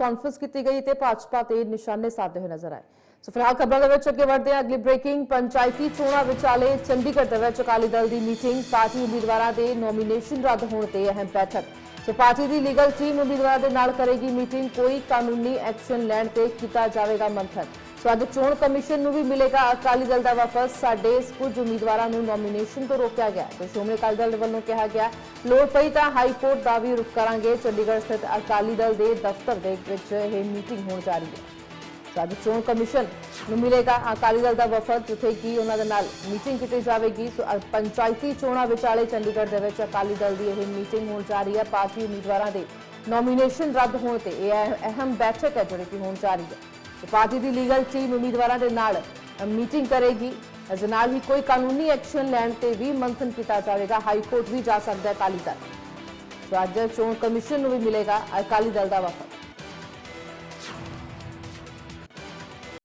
Conference ਕੀਤੀ ਗਈ ਤੇ ਭਾਜਪਾ ਤੇ ਨਿਸ਼ਾਨੇ ਸਾਧਦੇ ਹੋਏ ਨਜ਼ਰ ਆਏ। ਸੋ ਫਿਲਹਾਲ ਖਬਰਾਂ ਦੇ ਵਿੱਚ ਅੱਗੇ ਵਧਦੇ ਹਾਂ। ਅਗਲੀ ਬ੍ਰੇਕਿੰਗ ਪੰਚਾਇਤੀ ਚੋਣਾਂ ਵਿਚਾਲੇ ਚੰਡੀਗੜ੍ਹ ਦੇ ਵਿੱਚ ਅਕਾਲੀ ਦਲ ਦੀ ਮੀਟਿੰਗ ਪਾਰਟੀ ਉਮੀਦਵਾਰਾਂ ਦੇ ਨੋਮੀਨੇਸ਼ਨ ਰੱਦ ਹੋਣ ਤੇ ਅਹਿਮ ਬੈਠਕ। ਸੋ ਪਾਰਟੀ ਦੀ ਲੀਗਲ ਟੀਮ ਉਮੀਦਵਾਰਾਂ ਦੇ ਨਾਲ ਕਰੇਗੀ ਮੀਟਿੰਗ ਕੋਈ ਕਾਨੂੰਨੀ ਐਕਸ਼ਨ ਲੈਣ ਤੇ ਕੀਤਾ ਜਾਵੇਗਾ ਮੰਥਨ। ਸੋ ਚੋਣ ਕਮਿਸ਼ਨ ਨੂੰ ਵੀ ਮਿਲੇਗਾ। ਅਕਾਲੀ ਦਲ ਦਾ ਵਫਦ ਸਾਡੇ ਕੁਝ ਉਮੀਦਵਾਰਾਂ ਨੂੰ ਨੋਮੀਨੇਸ਼ਨ ਤੋਂ ਰੋਕਿਆ ਗਿਆ। ਤੇ ਸ਼੍ਰੋਮਣੀ ਅਕਾਲੀ ਦਲ ਵੱਲੋਂ ਕਿਹਾ ਗਿਆ, ਲੋੜ ਪਈ ਤਾਂ ਹਾਈ ਕੋਰਟ ਦਾ ਵੀ ਰੁਖ ਕਰਾਂਗੇ। ਚੰਡੀਗੜ੍ਹ ਸਥਿਤ ਅਕਾਲੀ ਦਲ ਦੇ ਦਫ਼ਤਰ ਦੇ ਵਿੱਚ ਇਹ ਮੀਟਿੰਗ ਹੋਣ ਜਾ ਰਹੀ ਹੈ। ਸੋ ਚੋਣ ਕਮਿਸ਼ਨ ਨੂੰ ਮਿਲੇਗਾ ਅਕਾਲੀ ਦਲ ਦਾ ਵਫਦ, ਜਿੱਥੇ ਕਿ ਉਹਨਾਂ ਦੇ ਨਾਲ ਮੀਟਿੰਗ ਕੀਤੀ ਜਾਵੇਗੀ। ਸੋ ਪੰਚਾਇਤੀ ਚੋਣਾਂ ਵਿਚਾਲੇ ਚੰਡੀਗੜ੍ਹ ਦੇ ਵਿੱਚ ਅਕਾਲੀ ਦਲ ਦੀ ਇਹ ਮੀਟਿੰਗ ਹੋਣ ਜਾ ਰਹੀ ਹੈ। ਪਾਰਟੀ ਉਮੀਦਵਾਰਾਂ ਦੇ ਨੋਮੀਨੇਸ਼ਨ ਰੱਦ ਹੋਣ ਤੇ ਇਹ ਅਹਿਮ ਬੈਠਕ ਹੈ ਜਿਹੜੀ ਕਿ ਹੋਣ ਜਾ ਰਹੀ ਹੈ। ਪਾਰਟੀ ਦੀ ਲੀਗਲ ਟੀਮ ਉਮੀਦਵਾਰਾਂ ਦੇ ਨਾਲ ਮੀਟਿੰਗ ਕਰੇਗੀ। ਇਸ ਦੇ ਨਾਲ ਹੀ ਕੋਈ ਕਾਨੂੰਨੀ ਐਕਸ਼ਨ ਲੈਣ ਤੇ ਵੀ ਮੰਥਨ ਕੀਤਾ ਜਾਵੇਗਾ। ਹਾਈ ਕੋਰਟ ਵੀ ਜਾ ਸਕਦਾ ਹੈ ਅਕਾਲੀ ਦਲ। ਸੋ ਅੱਜ ਚੋਣ ਕਮਿਸ਼ਨ ਨੂੰ ਵੀ ਮਿਲੇਗਾ ਅਕਾਲੀ ਦਲ ਦਾ ਵਫਦ।